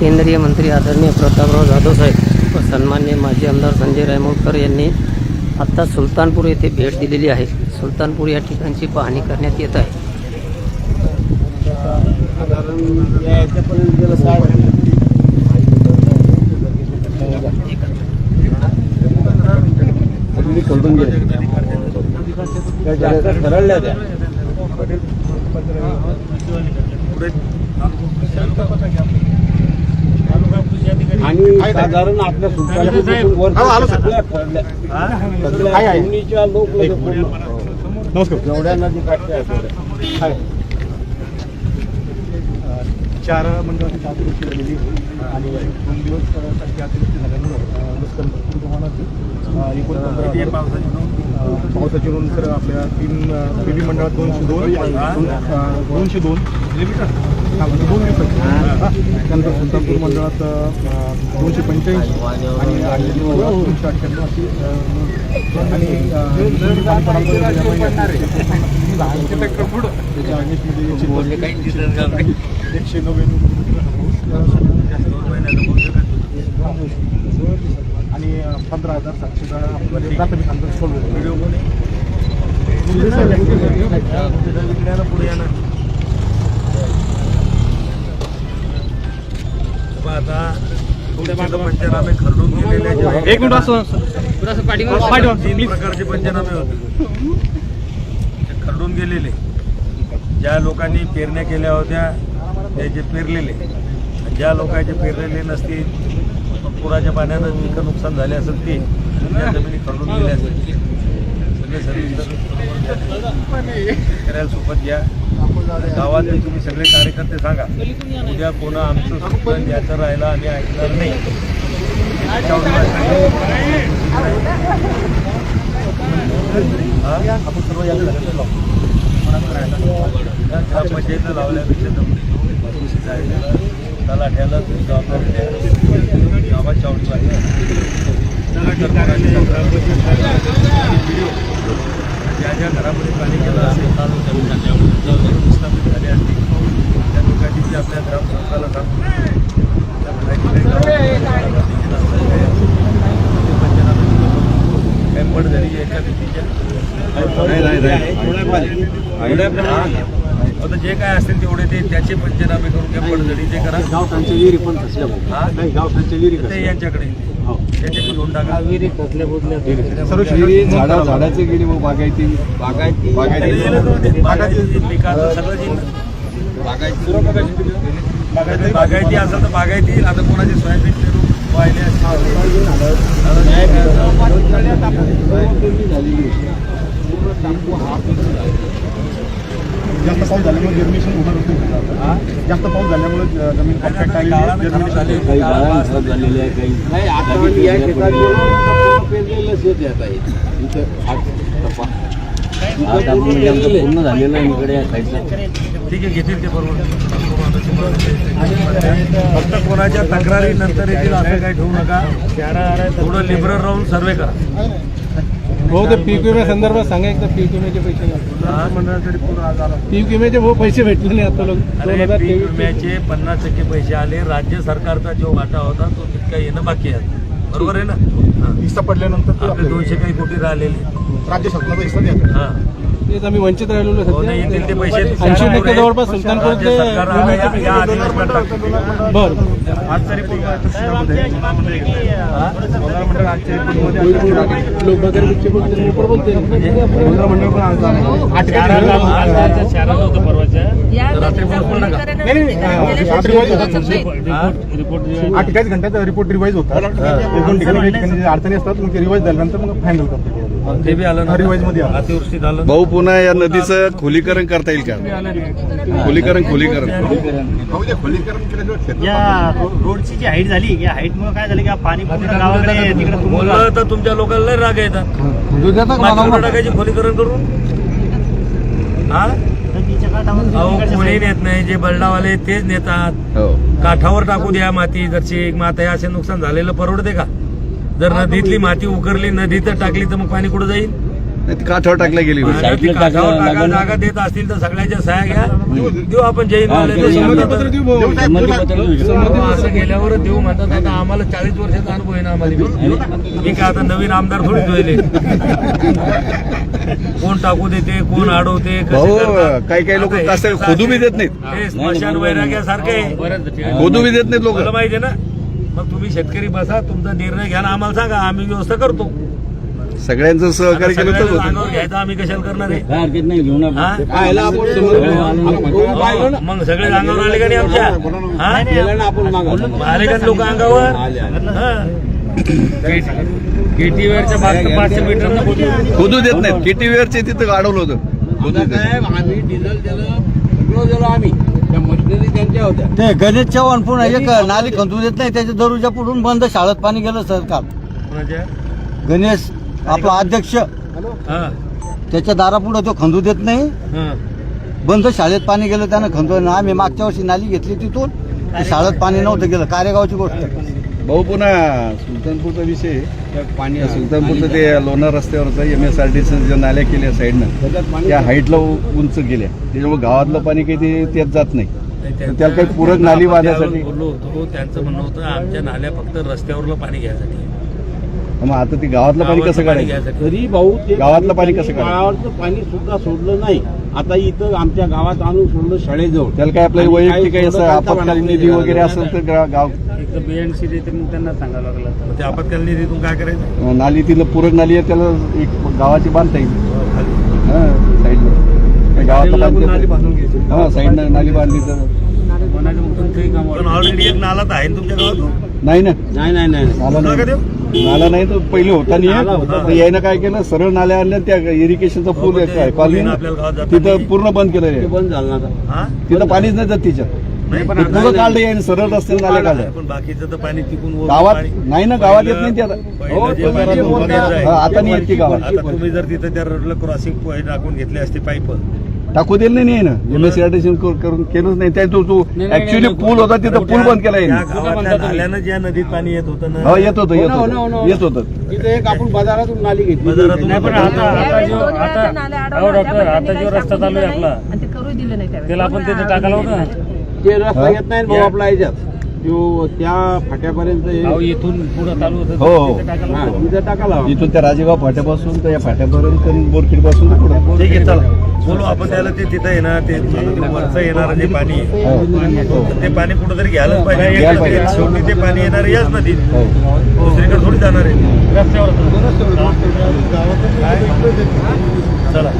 केंद्रीय मंत्री आदरणीय प्रतापराव जाधव साहेब व सन्मान्य माजी आमदार संजय रायमोडकर यांनी आत्ता सुलतानपूर येथे भेट दिलेली आहे. सुलतानपूर या ठिकाणची पाहणी करण्यात येत आहे. आणि साधारण आपल्या सुलतानपूरपासून वर सगळ्या ठरल्या. सगळ्या दोन्हीच्या लोक नमस्कार. जेवढ्या नदी काठच्या आहेत तेवढ्या. हाय. चार मंडळाची अतिवृष्टी झालेली होती आणि दोन दिवससाठी अतिवृष्टी झाल्यामुळं अं, नुकसान भरपूर प्रमाणात अं, एकूण पंधरा अं, पावसाची नोंद तर आपल्या तीन बेबी मंडळात दोनशे दोन अं, दोनशे दोन. हा, त्यानंतर सुलतानपूर मंडळात दोनशे पंच्याऐंशी आणि दोनशे अठ्ठ्याण्णव अशी आणि एकशे नव्याण्णव आणि पंधरा हजार सातशे प्राथमिक अंदाज व्हिडिओ आता तुमचे पंचनामे खरडून गेलेले जे आहेत, एक मिनिट असं तीन प्रकारचे पंचनामे होते. ते खरडून गेलेले. ज्या लोकांनी पेरण्या केल्या होत्या त्याचे पेरलेले. ज्या लोकांचे पेरलेले नसतील पुराच्या पाण्यानं पिकं नुकसान झाले असेल ते त्या जमिनी खरडून गेल्या असेल. सगळे सर्विस शेतकऱ्याला सोबत घ्या. गावातले तुम्ही सगळे कार्यकर्ते सांगा. उद्या कोणा आमचं सुटलं याचं राहिलं आम्ही ऐकणार नाही. आपण सर्व याला ग्रामपंचायतला लावल्यापेक्षा जमिनी तलाठ्याला तुम्ही जबाबदारी द्या. गावात चावडी ज्या ज्या घरामध्ये पाणी गेलं असेल विस्थापित झाले असतील. त्या लोकांची जी आपल्या काही गावात कॅम्पड झाली एका भीतीच्या आता जे काय असतील तेवढे ते त्याचे पंचनामे करून झाली ते करा. गावठाणच्या विहिरी पण. हा? नाही विहिरी ते. यांच्याकडे. हो. त्याचे पण घेऊन टाका. सर्व विहिरी झाडा झाडाची गेली बागायती. बागायती. बागायती. बागायती. पिकाचं सगळं जे बागायती. बागायती. असेल तर बागायती. आता कोणाची सोयाबीन पेरू वाहिले जास्त पाऊस झाल्यामुळे जर्मिनेशन होणार होते. जास्त पाऊस झाल्यामुळे जमीन कॉम्पॅक्ट आहे जर्मिनेशन झाले. काही गाळा खराब झालेले आहे काही नाही आता या शेतात गेलो तर पूर्ण पेरलेलं शेत आहे आता हे. इथं आठ टप्पा. आठ आपण म्हणजे पूर्ण झालेलं आहे इकडे ठीक आहे घेतील ते बरोबर. फक्त कोणाच्या तक्रारी नंतर येतील असं काही ठेवू नका. थोडं लिबरल राहून सर्वे करा. भाऊ ते पीक विम्या संदर्भात सांगा एकदा पीक विम्याचे पैसे हा? पीक विम्याचे भाऊ पैसे भेटले नाही आता लोक. पीक विम्याचे पन्नास टक्के पैसे आले. राज्य सरकारचा जो वाटा होता तो तितका येणं बाकी आहे. बरोबर आहे ना? हा. हिस्सा पडल्यानंतर आपले दोनशे काही कोटी राहिलेले. राज्य शासनाचा हिस्सा द्या हा. तेच आम्ही वंचित राहिलेलो हो येतील ते पैसे ऐंशी टक्के जवळपास सुलतानपूर ते. बर लोक वगैरे बोलते हा? घंट्याचा रिपोर्ट रिवाईज होता दोन ठिकाणी अडचणी असतात मग ते रिवाईज झाल्यानंतर मग फायनल करतो ते बी आलं हा, रिवाईजमध्ये आलं. अतिवृष्टी झालं भाऊ पुन्हा या नदीचं खोलीकरण करता येईल का? खोलीकरण खोलीकरण. या रोडची जी हाईट झाली या हाईट मुळे काय झालं की हा पाणी गावाकडे तिकडे तर तुमच्या लोकांना लय राग येतात टाकायची खोलीकरण करून? हा? कोणी नेत नाही जे बलडावाले तेच नेतात. हो. काठावर टाकू द्या माती जरशी माता हे असे नुकसान झालेलं परवडते का? जर नदीतली माती उकरली नदीत टाकली तर मग पाणी कुठं जाईल? नाही ती काठावर टाकल्या गेली होती. ती काठावर टाका. जागा देत असतील तर सगळ्याच्या सह्या घ्या. देऊ आपण जैन हा, संमतीपत्र. देऊ भाऊ. संमतीपत्र देऊ शकतो. असं गेल्यावर देऊ म्हणतात. आता आम्हाला चाळीस वर्षाचा अनुभव आहे ना आम्हाला. मी काय आता नवीन आमदार थोडी जोयले. कोण टाकू देते कोण अडवते कसे भाऊ करतात. काही काही लोक आता हे कसं कसं खोदू बी देत नाहीत. हे स्मशान वैराग्यासारखे खोदू बी देत नाहीत लोक. मला माहिती आहे ना. मग तुम्ही शेतकरी बसा तुमचा निर्णय घ्या ना. आम्हाला सांगा आम्ही व्यवस्था करतो. सगळ्यांचं सहकार्य केलं तर होतं. घ्यायचं आम्ही कशाला करणार आहे? काय हरकत नाही घेऊन हा? आपण हो, मग सगळे अंगावर आले का नाही आमच्या? हा? गेलं ना आपण मागं. आले का लोक अंगावर? हा. मागचं पाचशे मीटर खोदू देत. नाहीत. वेअरचे तिथं अडवलं होतं. खोदू देत आम्ही डिझेल सगळं दिलं आम्ही. त्या मशिनरी त्यांच्या होत्या. ते गणेश चव्हाण पुन्हा एक नाली खंदू देत नाही त्याच्या दरुजा पुढून बंद शाळेत पाणी गेलं सरकार कोणाच्या? गणेश आपला अध्यक्ष. हा, त्याच्या दारापुढं तो खंदू देत नाही. हा. बंद शाळेत पाणी गेलं त्यानं खंदू नाही. आम्ही मागच्या वर्षी नाली घेतली तिथून. ते शाळेत पाणी नव्हतं गेलं कारेगावची गोष्ट. भाऊ पुन्हा सुलतानपूरचा विषय. पाणी सुलतानपूरचं ते लोणार रस्त्यावरचं एम एस आर टी ज्या नाल्या केल्या साईडनं त्या हाईटला उंच गेल्या. त्याच्यामुळे गावातलं पाणी काही ते त्यात जात नाही. त्याला काही पूरक नाली त्यावेळेस बोललो होतो त्यांचं म्हणणं होतं आमच्या नाल्या फक्त रस्त्यावरलं पाणी घ्यायसाठी. मग आता ते गावातलं पाणी कसं काढायचं? तरी भाऊ ते गावातलं पाणी कसं काढायचं? गावातलं पाणी सुद्धा सोडलं नाही. आता इथं आमच्या गावात आणून सोडलं शाळेजवळ. त्याला काय आपलं आणि वैयक्तिक काही असं आपत्कालीन निधी वगैरे असेल तर गा- गाव एक बीएनसी देते मग त्यांना सांगावं लागलं ते आपत्कालीन निधीतून काय करायचं? नाली तिथलं पूरक नाली आहे त्याला एक गावाची बांधता येईल. हा साईडला. गावातलं नाली बांधून घ्यायची. हा साईडनं नाली बांधली तर. कोणाच्या मग तुमचंही काम नाला तर आहे ना तुमच्या गावात? नाही ना. नाही नाही नाही. नाला नाही. नाला नाही तर पहिले होता नाला नाही होता. यायनं काय केलं? सरळ नाल्या आणल्या त्या इरिगेशनचं हो, पूल आहे कॉलनी आहे ना आपल्याला गावात जाताना. तिथं पूर्ण बंद केलं ते बंद झालं ना आता. हा? तिथं पाणीच नाही जात तिच्या नाही पण ते पुढं काढलं यायनं सरळ रस्त्याने नाल्या काढल्या पण बाकीचं तर पाणी तिकून वरून गावात पाणी- नाही ना गावात येत नाही ते आता. पहिलं हो, जे तो पाणी जरा वरून मोठा- येत जाईल. हा, आता नाही येत ती गावात. आता तुम्ही जर तिथं त्या रोडला क्रॉसिंग पॉईंट टाकून घेतले असते पाईप टाकू दिलं नाही ना एम एस करून केलंच नाही. त्या तो तो ऍक्च्युली पूल होता तिथं पूल बंद केला नाल्यानं ज्या नदीत पाणी येत होतं ना हो येत होतं येत हो हो ना, हो होतं ना. येत होतं. तिथं एक आपण बाजारातून नाली घेतली. बाजारातून नाही पण आता आता जो आता डॉक्टर आता जो रस्ता चालू आहे आपला. आणि ते करू दिलं नाही त्यावेळेस. त्याला आपण तिथे टाकायला होतं ना ते रस्ता? येत नाही भाऊ आपला याच्यात. त्या फाट्यापर्यंत हे- इथून पुढं चालू होतं हो. तिथे टाकायला होतं. तिथं टाकायला हवा. इथून त्या राजेगाव फाट्यापासून तर या फाट्यापर्यंत बोरखेडपासून पुढं. ठीक आहे चला. बोलू आपण त्याला ते तिथं आहे ना ते वरचं येणारं जे पाणी हो. ते पाणी कुठंतरी घ्यायलाच पाहिजे. शेवटी ते पाणी येणार याच नदीत. हो. दुसरीकडे थोडी जाणार आहे. रस्त्यावर चला.